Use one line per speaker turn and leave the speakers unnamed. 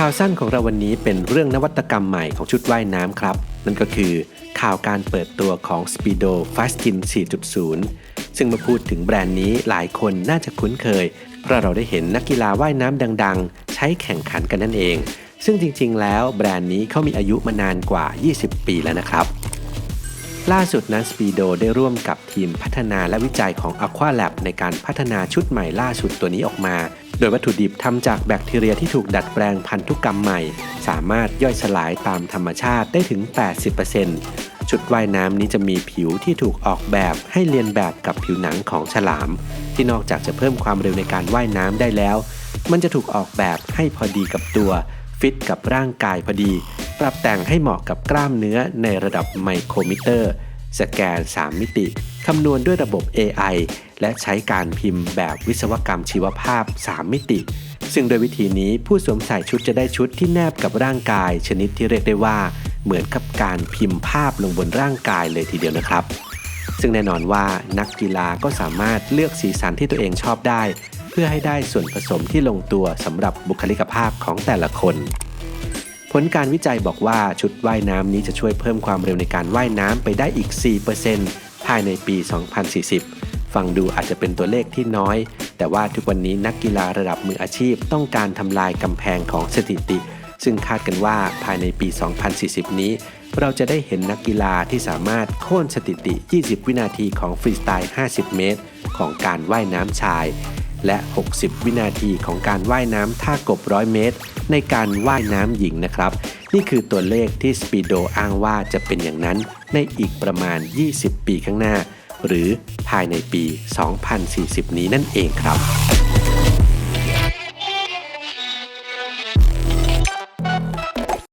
ข่าวสั้นของเราวันนี้เป็นเรื่องนวัตกรรมใหม่ของชุดว่ายน้ำครับ นั่นก็คือข่าวการเปิดตัวของ Speedo Fastin 4.0 ซึ่งมาพูดถึงแบรนด์นี้หลายคนน่าจะคุ้นเคย เพราะเราได้เห็นนักกีฬาว่ายน้ำดังๆ ใช้แข่งขันกันนั่นเอง ซึ่งจริงๆ แล้วแบรนด์นี้เขามีอายุมานานกว่า 20 ปีแล้วนะครับ ล่าสุดนั้น Speedo ได้ร่วมกับทีมพัฒนาและวิจัยของ Aqua Lab ในการพัฒนาชุดใหม่ล่าสุดตัวนี้ออกมา โดยวัตถุดิบทำจากแบคทีเรียที่ถูกดัดแปลงพันธุกรรมใหม่ สามารถย่อยสลายตามธรรมชาติได้ถึง 80%ชุดว่ายน้ำนี้จะมีผิวที่ถูกออกแบบให้เรียนแบบกับผิวหนังของฉลาม ที่นอกจากจะเพิ่มความเร็วในการว่ายน้ำได้แล้ว มันจะถูกออกแบบให้พอดีกับตัว ฟิตกับร่างกายพอดี ปรับแต่งให้เหมาะกับกล้ามเนื้อในระดับไมโครมิเตอร์ สแกน 3 มิติ คำนวณด้วยระบบ AI และใช้การพิมพ์แบบวิศวกรรมชีวภาพ 3 มิติ ซึ่งโดยวิธีนี้ผู้สวมใส่ชุดจะได้ชุดที่แนบกับร่างกาย ชนิดที่เรียกได้ว่า เหมือนกับการพิมพ์ภาพลงบนร่างกายเลยทีเดียวนะครับ ซึ่งแน่นอนว่านักกีฬาก็สามารถเลือกสีสันที่ตัวเองชอบได้ เพื่อให้ได้ส่วนผสมที่ลงตัวสำหรับบุคลิกภาพของแต่ละคน ลการวิจัยบอกว่าชุดว่ายน้ำนี้จะช่วยเพิ่มความเร็วในการว่ายน้ำไปได้อีก 4%ภายในปี 2040 ฟังดูอาจจะเป็นตัวเลขที่น้อย แต่ว่าทุกวันนี้นักกีฬาระดับมืออาชีพต้องการทำลายกำแพงของสถิติ ซึ่งคาดกันว่าภายในปี 2040 นี้ เราจะได้เห็นนักกีฬาที่สามารถโค่นสถิติ 20 วินาทีของฟรีสไตล์ 50 เมตร ของการว่ายน้ำชาย และ 60 วินาทีของการว่ายน้ำท่ากบ 100 เมตร ในการว่ายน้ำหญิงนะครับ นี่คือตัวเลขที่สปีโดอ้างว่าจะเป็นอย่างนั้นในอีกประมาณ 20 ปีข้างหน้า หรือภายในปี 2040 นี้นั่นเองครับ